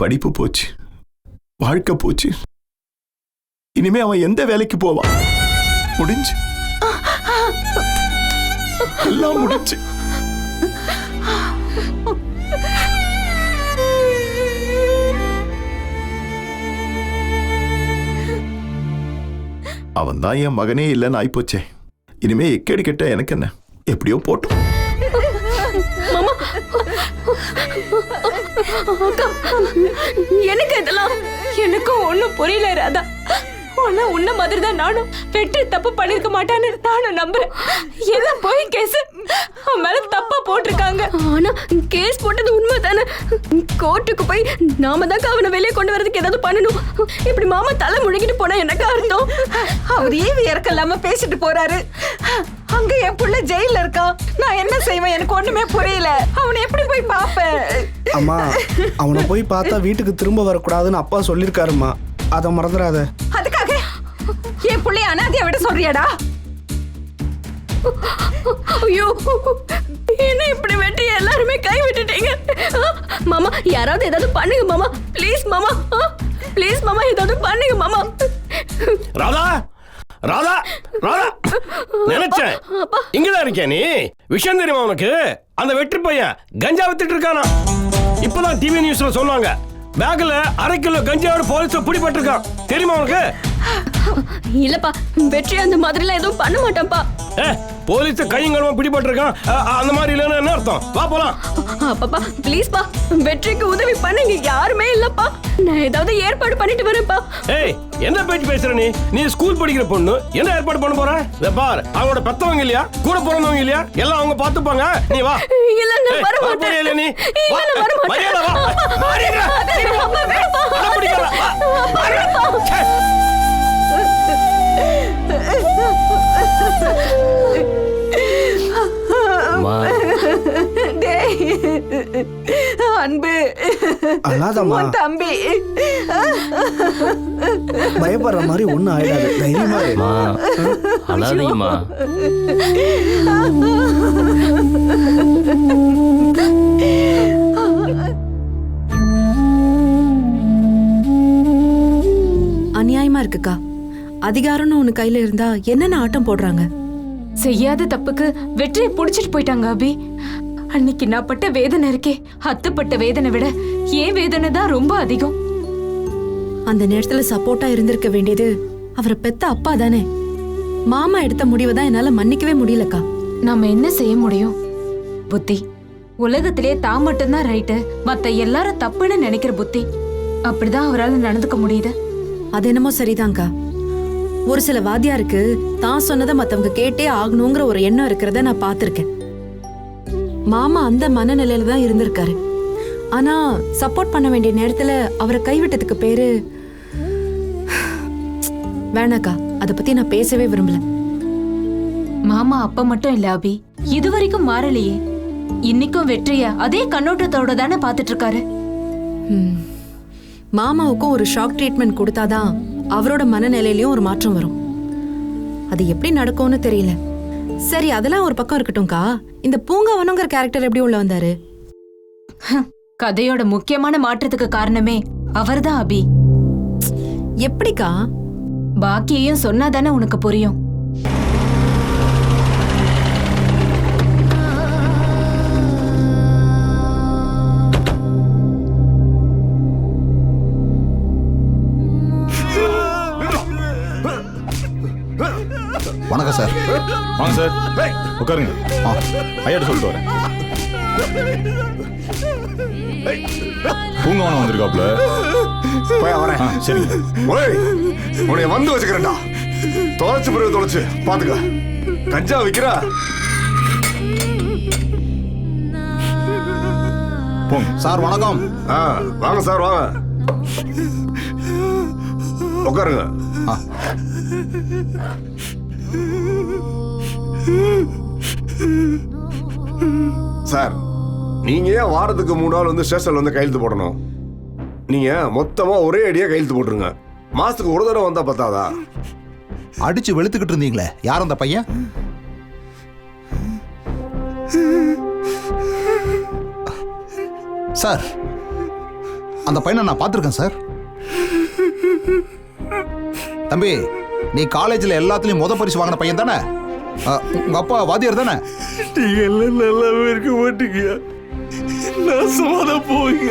படிப்பு போச்சு. வாழ்க்கை போச்சு. இனிமே அவன் எந்த வேலைக்கு போவான்? முடிஞ்சு. எல்லாம் முடிஞ்சு. அவன் தான் என் மகனே இல்லைன்னு ஆயிப்போச்சே. இனிமே எக்கேடு கெட்ட எனக்கு என்ன? எப்படியோ போட்டோம். எனக்கு இதெல்லாம் எனக்கும் ஒண்ணும் புரியல ராதா. ஆனா உன்ன மாதிரி தான் நானும். வெற்றி தப்பு பண்ணிருக்க மாட்டான்னு நானும் நம்புறேன். ஏதோ போய் கேஸ் அவன் மேல தப்பா போட்டிருக்காங்க. ஆனா கேஸ் போட்டது உண்மை தானே கோர்ட்டுக்கு போய் நாம தான் அவனை வெளியே கொண்டு வரதுக்கு ஏதாவது பண்ணணும். இப்படி மாமா தலை முழுகிட்டு போனா எனக்கு அர்த்தம்? அவர் ஈவி இறக்க இல்லாம பேசிட்டு போறாரு? அங்க என் புள்ள ஜெயில இருக்கான் நான் என்ன செய்வேன்? எனக்கு ஒண்ணுமே புரியல. அவனை எப்படி போய் பாப்பேன் அம்மா அவனை போய் பார்த்தா வீட்டுக்கு திரும்ப வரக்கூடாதுன்னு அப்பா சொல்லியிருக்காருமா அதை மறந்துடாத. அதுக்காக என் புள்ளைய அனாதைய விட சொல்றியாடா? ஐயோ என்ன இப்படி வெட்டி எல்லாருமே கை விட்டுட்டீங்க? மாமா யாராவது ஏதாவது பண்ணுங்க மாமா. ப்ளீஸ் மாமா. ப்ளீஸ் மாமா ஏதாவது பண்ணுங்க மாமா. ராதா! ராதா ராதா. நினைச்சேன். இங்கதான் இருக்கேன் நீ? விஷயம் தெரியுமா உனக்கு? அந்த வெற்றி பையன் கஞ்சா வித்துட்டு இருக்கானா? இப்பதான் டிவி நியூஸ்ல சொன்னாங்க. பேக்ல அரை கிலோ கஞ்சாவோட போலீஸ் பிடிபட்டிருக்கான். தெரியுமா உனக்கு? இல்லப்பா வெற்றி அந்த மாதிரிலாம் எதுவும் பண்ண மாட்டான்ப்பா. போலீஸ் கையங்கலமா பிடிபட்டிருக்கான். அந்த மாதிரி இல்லைன்னா என்ன அர்த்தம்? வா போலாம். அப்பப்பா ப்ளீஸ்ப்பா வெற்றிக்கு உதவி பண்ணுங்க. யாருமே இல்லப்பா. நான் ஏதாவது ஏற்பாடு பண்ணிட்டு வரேன்ப்பா. ஏய் என்ன பேச்சு பேசுற நீ? நீ ஸ்கூல் படிக்கிற பொண்ணு. என்ன ஏற்பாடு பண்ண போற? இத பார் அவங்களோட பெத்தவங்க இல்லையா? கூட பிறந்தவங்க இல்லையா? எல்லாம் அவங்க பாத்துப்பாங்க நீ வா. இல்ல நான் வர மாட்டேன் இல்ல நீ? இல்ல நான் வர மாட்டேன் வா. அப்பா. டேய். அன்பு. அழாதம்மா. உன் தம்பி. பயப்படுற மாதிரி ஒன்றும் ஆயிடாது. தைரியமா இரு. மா அழாதீங்கம்மா. அநியாயமா இருக்குக்கா. அதிகாரம்னு ஒண்ணு கையில இருந்தா என்னென்ன ஆட்டம் போடுறாங்க? செய்யாத தப்புக்கு வெற்றியை புடிச்சிட்டு போயிட்டாங்க அபி. அன்னைக்கு நான் பட்ட வேதனை இருக்கே. அத்துப்பட்ட வேதனை விட ஏன் வேதனை தான் ரொம்ப அதிகம். அந்த நேரத்துல சப்போர்ட்டா இருந்திருக்க வேண்டியது அவரை பெத்த அப்பா தானே. மாமா எடுத்த முடிவை தான் என்னால மன்னிக்கவே முடியலக்கா. நாம என்ன செய்ய முடியும்? புத்தி. உலகத்திலே தான் மட்டும்தான் ரைட்டு மத்த எல்லாரும் தப்புன்னு நினைக்கிற புத்தி. அப்படிதான் அவரால் நடந்துக்க முடியுது. அது என்னமோ சரிதான்க்கா. ஒரு சில வாத்தியாருக்கு தான் சொன்னதை மத்தவங்க கேட்டே ஆகணுங்கிற ஒரு எண்ணம் இருக்கிறத நான் பார்த்திருக்கேன். மாமா அந்த மனநிலையில தான் இருந்திருக்காரு. ஆனா சப்போர்ட் பண்ண வேண்டிய நேரத்துல அவரை கைவிட்டதுக்கு பேரு வேணாக்கா அதை பத்தி நான் பேசவே விரும்பல. மாமா அப்ப மட்டும் இல்ல அபி. இதுவரைக்கும் மாறலையே. இன்னைக்கும் வெற்றிய அதே கண்ணோட்டத்தோட தானே பாத்துட்டு இருக்காரு. மாமாவுக்கும் ஒரு ஷாக் ட்ரீட்மெண்ட் கொடுத்தாதான் அவரோட மனநிலையிலயும் ஒரு மாற்றம் வரும். அது எப்படி நடக்கும்னு தெரியல. சரி அதெல்லாம் ஒரு பக்கம் இருக்கட்டும்க்கா. இந்த பூங்காவனுங்கிற கேரக்டர் எப்படி உள்ள வந்தாரு? கதையோட முக்கியமான மாற்றத்துக்கு காரணமே அவர்தான் அபி. எப்படிக்கா? பாக்கியையும் சொன்னாதானே உனக்கு புரியும். வணக்கம் சார். வாங்க சார். உட்காருங்க. ஆ. ஐயாட்ட சொல்லிட்டு வரேன். பூங்கவனம் வந்திருக்காப்ல போய் வரேன் சரிங்க. ஓய் உன்னை வந்து வச்சுக்கிறேன்டா. தொலைச்சு பிறகு தொலைச்சு. பாத்துக்க. கஞ்சா விக்கிறா. போங்க. சார் வணக்கம். ஆ வாங்க சார் வாங்க. உட்காருங்க. ஆ. சார் நீங்க ஏன் வாரத்துக்கு மூணு நாள் வந்து ஸ்டேஷன்ல வந்து கையெழுத்து போடணும்? நீங்க மொத்தமா ஒரே அடியா கையெழுத்து போட்டுருங்க. மாசத்துக்கு ஒரு தடவை வந்தா பத்தாதா? அடிச்சு வெளுத்துக்கிட்டு இருந்தீங்களே யார் அந்த பையன்? சார் அந்த பையனை நான் பார்த்துருக்கேன் சார். தம்பி நீ காலேஜில் எல்லாத்துலேயும் முத பரிசு வாங்கின பையன் தானே? உங்க அப்பா வாத்தியார் தானே? நீங்க எல்லாம் நல்லாவே இருக்க மாட்டீங்க? நான் சும்மா போவீங்க.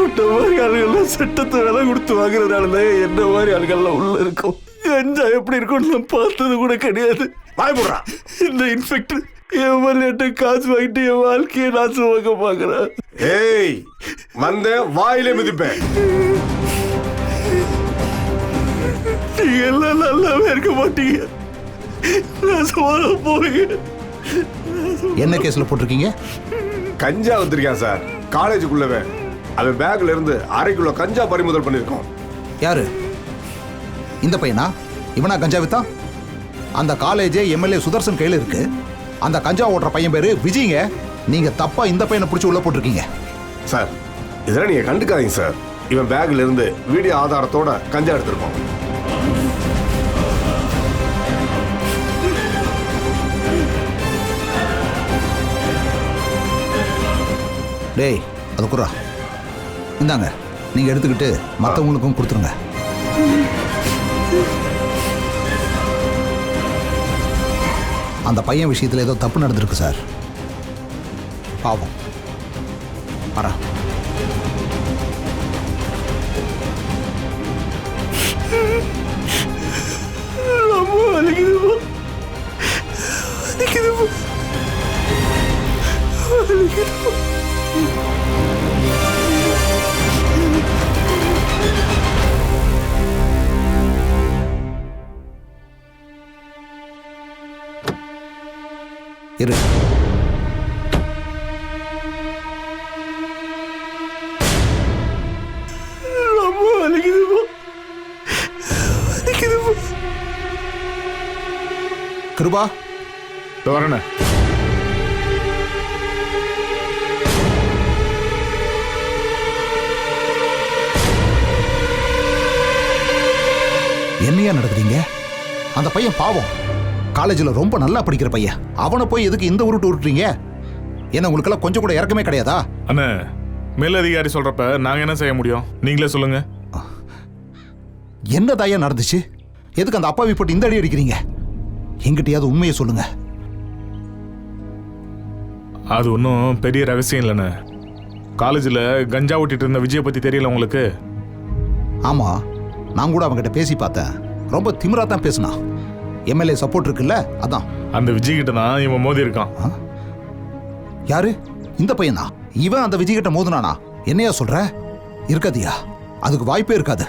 இந்த மாதிரி ஆளுகள்லாம் சட்டத்தை விலை கொடுத்து வாங்குறதுனால தான் என்ன மாதிரி ஆளுகள்லாம் உள்ள இருக்கும். கஞ்சா எப்படி இருக்கும்னு நான் பார்த்தது கூட கிடையாது. வாய்ப்புடுறா இந்த இன்ஸ்பெக்டர் என் மேலேட்ட காசு வாங்கிட்டு என் வாழ்க்கையை நாசமாக்க பார்க்குறேன் ஏய்! வந்தேன் வாயிலே மிதிப்பேன். நீங்க எல்லாம் நல்லாவே இருக்க மாட்டீங்க. நான் போவீங்க என்ன கேஸில் போட்டிருக்கீங்க? கஞ்சா வந்திருக்கான் சார். காலேஜுக்குள்ளவே. அவன் பேக்ல இருந்து அரை கிலோ கஞ்சா பறிமுதல் பண்ணியிருக்கோம் யாரு? இந்த பையனா? இவனா கஞ்சா வித்தா? அந்த காலேஜே எம்எல்ஏ சுதர்சன் கையில் இருக்கு. அந்த கஞ்சா ஓட்டுற பையன் பேரு விஜய்ங்க நீங்க தப்பா இந்த பையனை பிடிச்சி உள்ள போட்டிருக்கீங்க. சார் இதெல்லாம் நீங்க கண்டுக்காதீங்க சார். இவன் பேக்ல இருந்து வீடியோ ஆதாரத்தோட கஞ்சா எடுத்திருக்கோம் டேய் அது குறா இந்தாங்க நீங்க எடுத்துக்கிட்டு மற்றவங்களுக்கும் கொடுத்துருங்க. அந்த பையன் விஷயத்தில் ஏதோ தப்பு நடந்திருக்கு சார். பாவம். வரா. ரொம்ப வலிக்குதுப்பா இரு. கிருபா. இதோ வரேண்ணே என்னையா நடக்குதுங்க அந்த பையன் பாவம். காலேஜில் ரொம்ப நல்லா படிக்கிற பையன். அவனை போய் எதுக்கு இந்த உருட்டு உருட்டுறீங்க என்ன உங்களுக்கெல்லாம் கொஞ்சம் கூட இறக்கமே கிடையாதா? அண்ணே மேலதிகாரி சொல்றப்ப நாங்க என்ன செய்ய முடியும்? நீங்களே சொல்லுங்க. என்ன தாயா நடந்துச்சு? எதுக்கு அந்த அப்பாவி போட்டு இந்த அடி அடிக்கிறீங்க? எங்கிட்டயாவது உண்மையை சொல்லுங்க. அது ஒன்றும் பெரிய ரகசியம் இல்லைண்ணே. காலேஜில் கஞ்சா ஓட்டிட்டு இருந்த விஜயை பற்றி தெரியல உங்களுக்கு? ஆமா நான் கூட அவன்கிட்ட பேசி பார்த்தேன். ரொம்ப திமிரா தான் பேசினான். எம்எல்ஏ சப்போர்ட் இருக்குல்ல? அதான். அந்த விஜய் கிட்ட தான் இவன் மோதி இருக்கான். யாரு? இந்த பையனா? இவன் அந்த விஜய் கிட்ட மோதுனானா? என்னையா சொல்ற? இருக்காதியா? அதுக்கு வாய்ப்பே இருக்காது.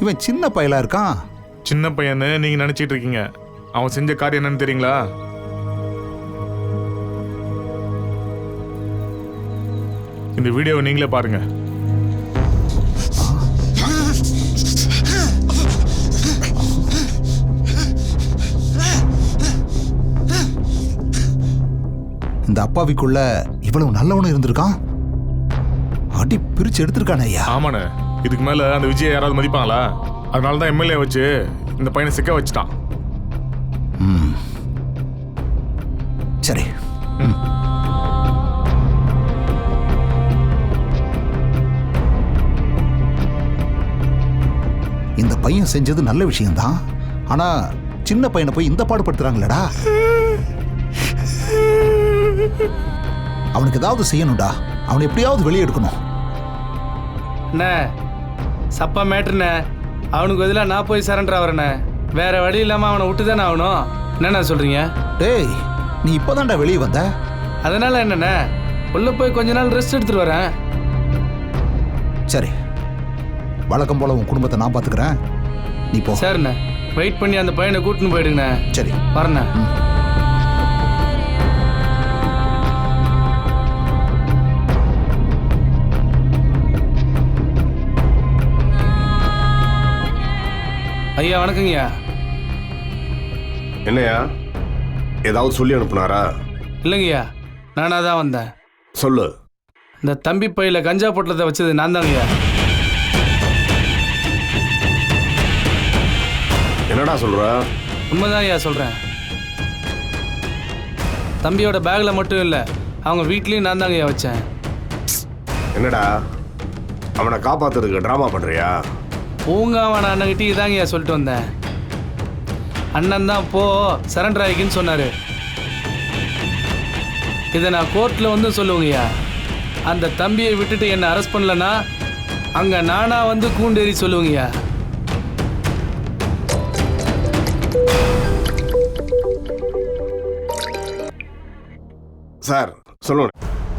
இவன் சின்ன பயலா இருக்கான்? சின்ன பையன்னு நீங்க நினைச்சிட்டு இருக்கீங்க. அவன் செஞ்ச காரியம் என்னன்னு தெரியுங்களா? இந்த வீடியோவை நீங்களே பாருங்க. இந்த அப்பாவிக்குள்ள இவ்வளவு நல்லவனும் இருந்திருக்கான்? அடி பிரிச்சு எடுத்திருக்கானே ஐயா. ஆமாண்ணே. இதுக்கு மேல அந்த விஜயை யாராவது மதிப்பாங்களா? அதனால தான் எம்எல்ஏ வச்சு இந்த பையனை சிக்க வச்சுட்டான். சரி. ம். இந்த பையன் செஞ்சது நல்ல விஷயம்தான். ஆனா சின்ன பையனை போய் இந்த பாடுபடுத்துறாங்களேடா. அவனுக்கு ஏதாவது செய்யணும்டா. அவனை எப்படியாவது வெளியே எடுக்கணும். அண்ணே சப்பா மேட்ருண்ணே அவனுக்கு பதிலாக நான் போய் சரண்டர் ஆகிறேண்ணே வேற வழி இல்லாமல் அவனை விட்டு தானே ஆகணும்? என்னண்ணே சொல்கிறீங்க டேய் நீ இப்போதான்டா வெளியே வந்த? அதனால என்னண்ணே உள்ளே போய் கொஞ்ச நாள் ரெஸ்ட் எடுத்துட்டு வரேன். சரி. வழக்கம் போல உன் குடும்பத்தை நான் பாத்துக்கிறேன். நீ போ. சரிண்ணே வெயிட் பண்ணி அந்த பையனை கூட்டின்னு போயிடுங்கண்ணே. சரி. வரண்ணே. ஐயா வணக்கங்கய்யா. என்னையா ஏதாவது சொல்லி அனுப்புனாரா? இல்லைங்கய்யா நானாக தான் வந்தேன். சொல்லு. இந்த தம்பி பையில கஞ்சா பொட்டலத்தை வச்சது நான் தாங்கய்யா. என்னடா சொல்ற? உண்மைதான் ஐயா சொல்கிறேன் தம்பியோட பேக்கில் மட்டும் இல்லை அவங்க வீட்லேயும் நான் தாங்க ஐயா வச்சேன். என்னடா? அவனை காப்பாத்துறதுக்கு டிராமா பண்றியா? பூங்காவன அண்ணன்கிட்ட இதாங்கய்யா சொல்லிட்டு வந்தேன். அண்ணன் தான் போ சரண்டர் ஆகிக்குன்னு சொன்னாரு. இதை நான் கோர்ட்டில் வந்து சொல்லுவேங்கய்யா. அந்த தம்பியை விட்டுட்டு என்னை அரெஸ்ட் பண்ணலன்னா அங்கே நானா வந்து கூண்டேறி சொல்லுவேங்கய்யா. சார் சொல்லுங்க.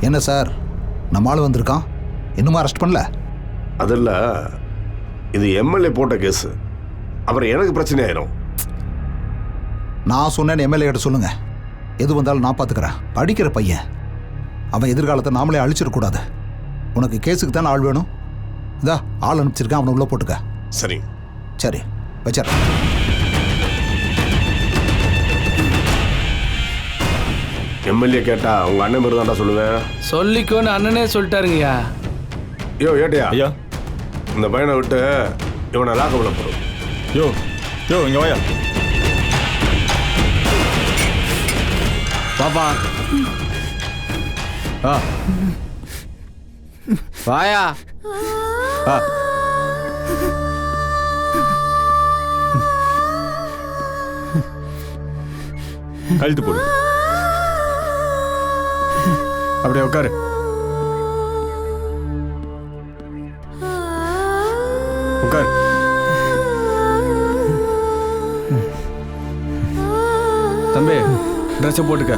என்ன சார்? நம்ம ஆள் வந்திருக்கான். இன்னுமா அரெஸ்ட் பண்ணல? அது இல்ல. இது எம்எல்ஏ போட்ட கேஸ். அப்புறம் எனக்கு பிரச்சனை ஆயிரும் நான் சொன்னேன் எம்எல்ஏ கிட்ட சொல்லுங்க. எது வந்தாலும் நான் பார்த்துக்கிறேன் படிக்கிற பையன். அவன் எதிர்காலத்தை நாமளே அழிச்சிடக்கூடாது உனக்கு கேஸுக்கு தானே ஆள் வேணும்? இதா ஆள் அனுப்பிச்சிருக்கேன் அவனை உள்ளே போட்டுக்க. சரி. சரி வச்சிடறேன். எம்எல்ஏ கேட்டா உங்க அண்ணன் பேர் தான்டா சொல்லுவேன். சொல்லிக்கோன்னு அண்ணனே சொல்லிட்டாருங்கய்யா. யோ ஏட்டையா? ஐயா. இந்த பையனை விட்டு இவனை லாக்கப்ல போடும் யோ யோ இங்க வாயா. பாப்பா ஆ. வாயா. ஆ. கழுத்து போடு. அப்படியே உட்காரு. உட்காரு. தம்பி ட்ரெஸ்ஸை போட்டுக்க.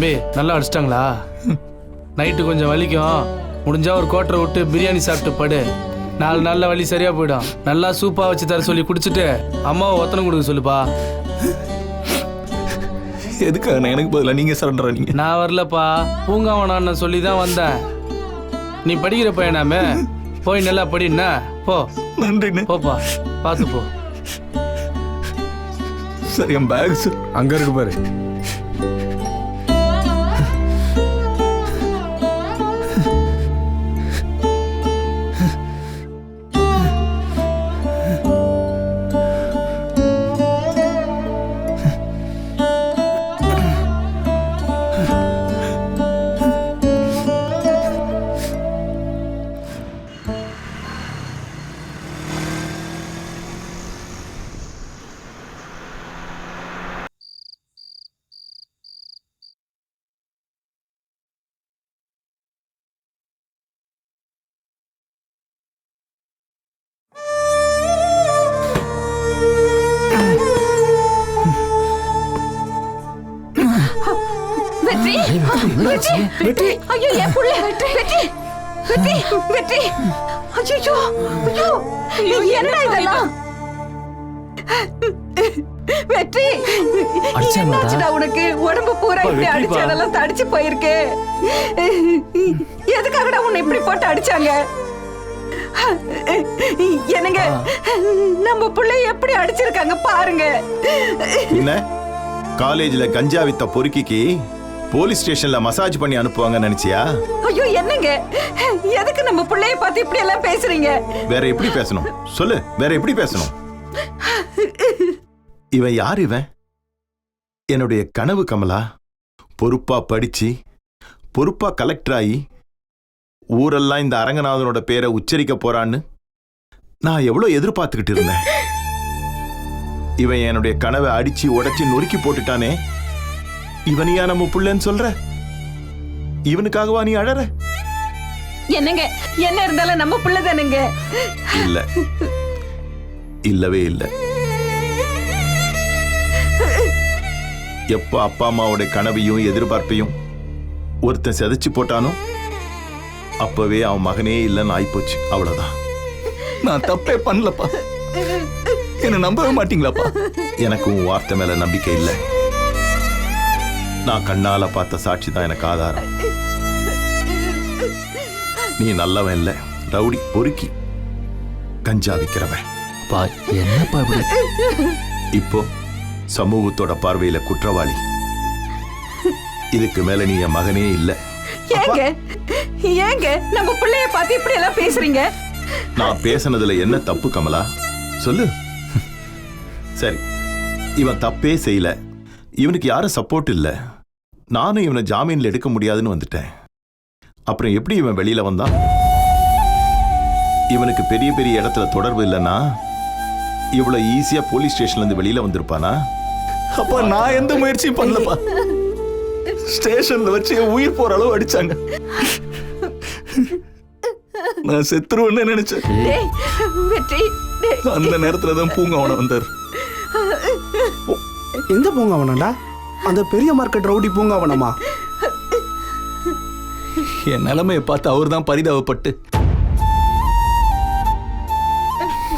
தம்பி நல்லா அடிச்சிட்டாங்களா? நைட்டு கொஞ்சம் வலிக்கும். முடிஞ்சா ஒரு கோட்டரை விட்டு பிரியாணி சாப்பிட்டு படு. நாலு நாள்ல வலி சரியா போயிடும். நல்லா சூப்பா வச்சு தர சொல்லி குடிச்சிட்டு அம்மாவை ஒத்தனம் கொடுக்க சொல்லுப்பா. எதுக்காக எனக்கு பதிலாக நீங்க சரண்டரா நீங்க நான் வரலப்பா. பூங்காவனான்னு சொல்லி தான் வந்தேன். நீ படிக்கிற பையனாமே போய் நல்லா படின்னா போ. நன்றிண்ணே. போப்பா. பார்த்து போ. சரி என் பேக்ஸ் அங்க இருக்கு பாரு. வெற்றி. வெற்றி வெற்றி ஐயோ என் புள்ள. வெற்றி. வெற்றி. வெற்றி. வெற்றி. ஐயோ. ஐயோ என்ன இதெல்லாம்? வெற்றி. என்னாச்சுடா உனக்கு? உடம்பு பூரா இப்படி அடிச்ச இடம்லாம் தடிச்சு போயிருக்கு. எதுக்காகடா உன்னை இப்படி போட்டு அடிச்சாங்க? என்னங்க? நம்ம புள்ளை எப்படி அடிச்சிருக்காங்க பாருங்க. என்ன? காலேஜ்ல கஞ்சா வித்த பொறுக்கிக்கு போலீஸ் ஸ்டேஷன்ல மசாஜ் பண்ணி அனுப்புவாங்க நினைச்சியா? ஐயோ என்னங்க? எதுக்கு நம்ம பிள்ளைய பார்த்து இப்படி எல்லாம் பேசுறீங்க? வேற எப்படி பேசணும்? சொல்லு வேற எப்படி பேசணும்? இவன் யார் இவன்? என்னுடைய கனவு கமலா. பொறுப்பா படிச்சு பொறுப்பா கலெக்டர் ஆகி ஊரெல்லாம் இந்த அரங்கநாதனோட பேரை உச்சரிக்க போறான்னு நான் எவ்வளவு எதிர்பார்த்துக்கிட்டு இருந்தேன். இவன் என்னுடைய கனவை அடிச்சு உடைச்சு நொறுக்கி போட்டுட்டானே. இவனையா நம்ம புள்ளன்னு சொல்ற? இவனுக்காகவா நீ அழற? என்னங்க? என்ன இருந்தாலும் நம்ம புள்ள தானுங்க. இல்ல. இல்லவே இல்ல. எப்ப அப்பா அம்மாவோட கனவையும் எதிர்பார்ப்பையும் ஒருத்தன் செதைச்சு போட்டானோ அப்பவே அவன் மகனே இல்லைன்னு ஆயிப்போச்சு. அவ்வளவுதான். நான் தப்பே பண்ணலப்பா. என்ன நம்பவே மாட்டீங்களாப்பா? எனக்கு உன் வார்த்தை மேல நம்பிக்கை இல்லை. நான் கண்ணால பார்த்த சாட்சி தான் எனக்கு ஆதாரம். நீ நல்லவன் இல்லை. ரவுடி பொறுக்கி. கஞ்சா விற்கிறவன் பா என்னப்பா இப்படி? இப்போ சமூகத்தோட பார்வையில குற்றவாளி. இதுக்கு மேல நீ என் மகனே இல்லை. ஏங்க ஏங்க நம்ம பிள்ளைய பார்த்து இப்படி எல்லாம் பேசுறீங்க? நான் பேசுனதுல என்ன தப்பு கமலா? சொல்லு. சரி இவன் தப்பே செய்யல. இவனுக்கு யாரும் சப்போர்ட் இல்ல. நானும் இவனை ஜாமீன்ல எடுக்க முடியாதுன்னு வந்துட்டேன். அப்புறம் எப்படி இவன் வெளியில வந்தான்? இவனுக்கு பெரிய பெரிய இடத்துல தொடர்பு இல்லைன்னா இவ்வளவு ஈஸியா போலீஸ் ஸ்டேஷன்ல இருந்து வெளியில வந்திருப்பானா? அப்பா நான் எந்த முயற்சியும் பண்ணலப்பா. ஸ்டேஷன்ல வச்சு உயிர் போற அளவு அடிச்சாங்க. நான் செத்துருவேன்னு நினைச்சேன். அந்த நேரத்துல தான் பூங்காவன வந்தார். எந்த பூங்காவனடா அந்த பெரிய மார்க்கெட் ரவுடி பூங்காவனமா என் நிலைமையை பார்த்து அவர் தான் பரிதாபப்பட்டு.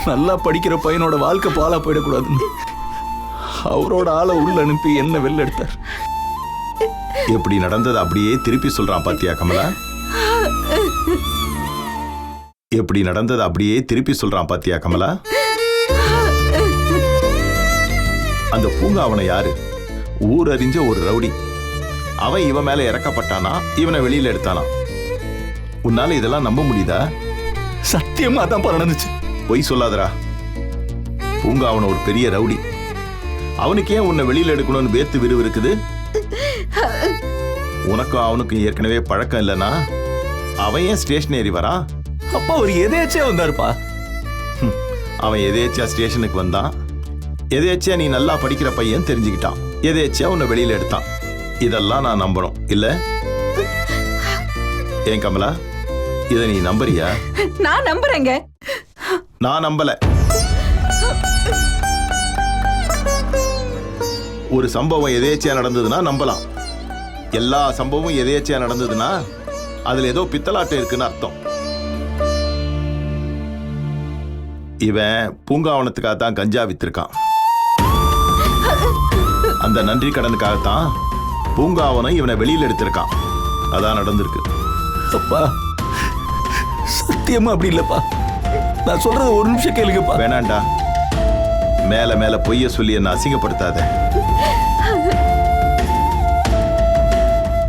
நல்லா படிக்கிற பையனோட வாழ்க்கை பாலா போயிடக்கூடாதுன்னு. அவரோட ஆளை உள்ள அனுப்பி என்ன வெளில எடுத்தார். எப்படி நடந்தது அப்படியே திருப்பி சொல்றான் பாத்தியா கமலா? எப்படி நடந்தது அப்படியே திருப்பி சொல்றான் பாத்தியா கமலா? அந்த பூங்கா அவனை யாரு? ஊர் அறிஞ்ச ஒரு ரவுடி. அவன் இவன் மேல இறக்கப்பட்டானா? இவனை வெளியில எடுத்தானா? உன்னால இதெல்லாம் நம்ப முடியுதா? சத்தியமா தான் நடந்துச்சு. பொய் சொல்லாதடா. பூங்கா அவன ஒரு பெரிய ரவுடி. அவனுக்கு ஏன் உன்னை வெளியில எடுக்கணும்னு வேத்து விரிவு இருக்குது உனக்கும் அவனுக்கும் ஏற்கனவே பழக்கம் இல்லைனா அவன் ஏன் ஸ்டேஷன் ஏறி வரான் அப்பா அவர் எதேச்சே வந்தாருப்பா? அவன் எதேச்சியா ஸ்டேஷனுக்கு வந்தான்? எதேச்சியா நீ நல்லா படிக்கிற பையன் தெரிஞ்சுக்கிட்டான். எதேச்சியா உன்னை வெளியில எடுத்தான். இதெல்லாம் நான் நம்பணும் இல்ல? ஏன் கமலா? இதை நீ நம்புறியா? நான் நம்புறேங்க. நான் நம்பல. ஒரு சம்பவம் எதேச்சியா நடந்ததுன்னா நம்பலாம். எல்லா சம்பவமும் எதேச்சியா நடந்ததுன்னா அதுல ஏதோ பித்தலாட்டம் இருக்குன்னு அர்த்தம். இவன் பூங்காவனத்துக்காக தான் கஞ்சா வித்திருக்கான். அந்த நன்றி கடனுக்காகத்தான் பூங்காவனம் இவனை வெளியில எடுத்திருக்கான். அதான் நடந்திருக்கு. அப்பா சத்தியமா அப்படி இல்லப்பா. நான் சொல்றது ஒரு நிமிஷம் கேளுங்கப்பா. வேணாண்டா. மேல மேல பொய்ய சொல்லி என்ன அசிங்கப்படுத்தாத.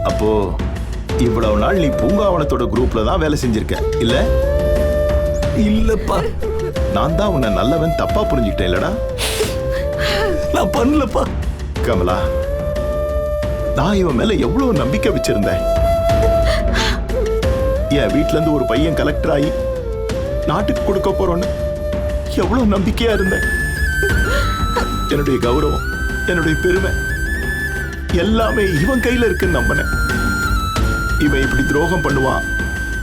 அப்போ இவ்வளவு நாள் நீ பூங்காவனத்தோட குரூப்ல தான் வேலை செஞ்சிருக்க இல்ல? இல்லப்பா. நான் தான் உன்னை நல்லவன் தப்பா புரிஞ்சுக்கிட்டேன் இல்லடா? நான் பண்ணலப்பா. கமலா நான் இவன் மேல எவ்வளவு நம்பிக்கை வச்சிருந்தேன். என் வீட்ல இருந்து ஒரு பையன் கலெக்டர் ஆகி நாட்டுக்கு கொடுக்க போறோன்னு எவ்வளவு நம்பிக்கையா இருந்தேன். என்னுடைய கௌரவம் என்னுடைய பெருமை எல்லாமே இவன் கையில இருக்குன்னு நம்பினேன். இவன் இப்படி துரோகம் பண்ணுவான்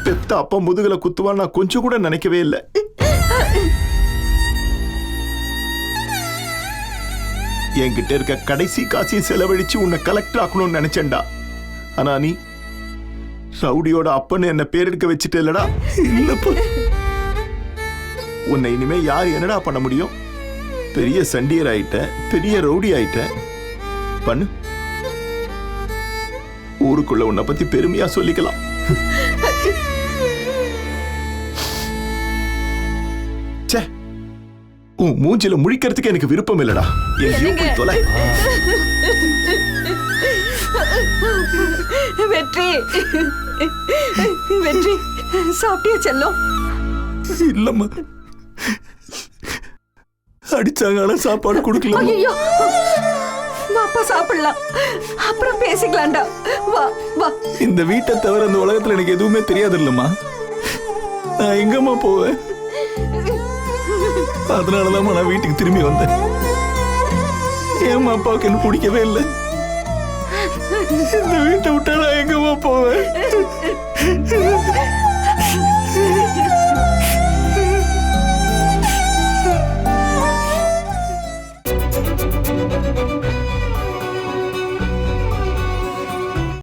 பெத்த அப்பா முதுகுல குத்துவான் நான் கொஞ்சம் கூட நினைக்கவே இல்லை. என்கிட்ட இருக்க கடைசி காசையும் செலவழிச்சு உன்னை கலெக்டர் ஆக்கணும்னு நினைச்சேன்டா. ஆனா நீ ரவுடியோட அப்பன்னு என்ன பேர் எடுக்க வச்சுட்டு இல்லடா இல்லப்பா உன்னை இனிமே யார் என்னடா பண்ண முடியும்? பெரிய சண்டியர் ஆயிட்ட பெரிய ரவுடி ஆயிட்ட பண்ணு. ஊருக்குள்ள உன்னை பத்தி பெருமையா சொல்லிக்கலாம். உன் மூஞ்சில முழிக்கிறதுக்கு எனக்கு விருப்பம் இல்லடா. எங்கேயோ போய் தொலை. வெற்றி. வெற்றி. சாப்பிட்டியா செல்லம்? இல்லம்மா. அடிச்சாங்க ஆனா சாப்பாடு கொடுக்கல. ஐயோ வாப்பா சாப்பிடலாம். அப்புறம் பேசிக்கலாம்டா. வா வா. இந்த வீட்டை தவிர இந்த உலகத்துல எனக்கு எதுவுமே தெரியாது இல்லம்மா நான் எங்கம்மா போவேன்? அதனாலதான் நான் வீட்டுக்கு திரும்பி வந்தேன். ஏமா அப்பாவுக்கு என்ன பிடிக்கவே இல்லை. இந்த வீட்டை விட்டா நான் எங்கம்மா போவேன்?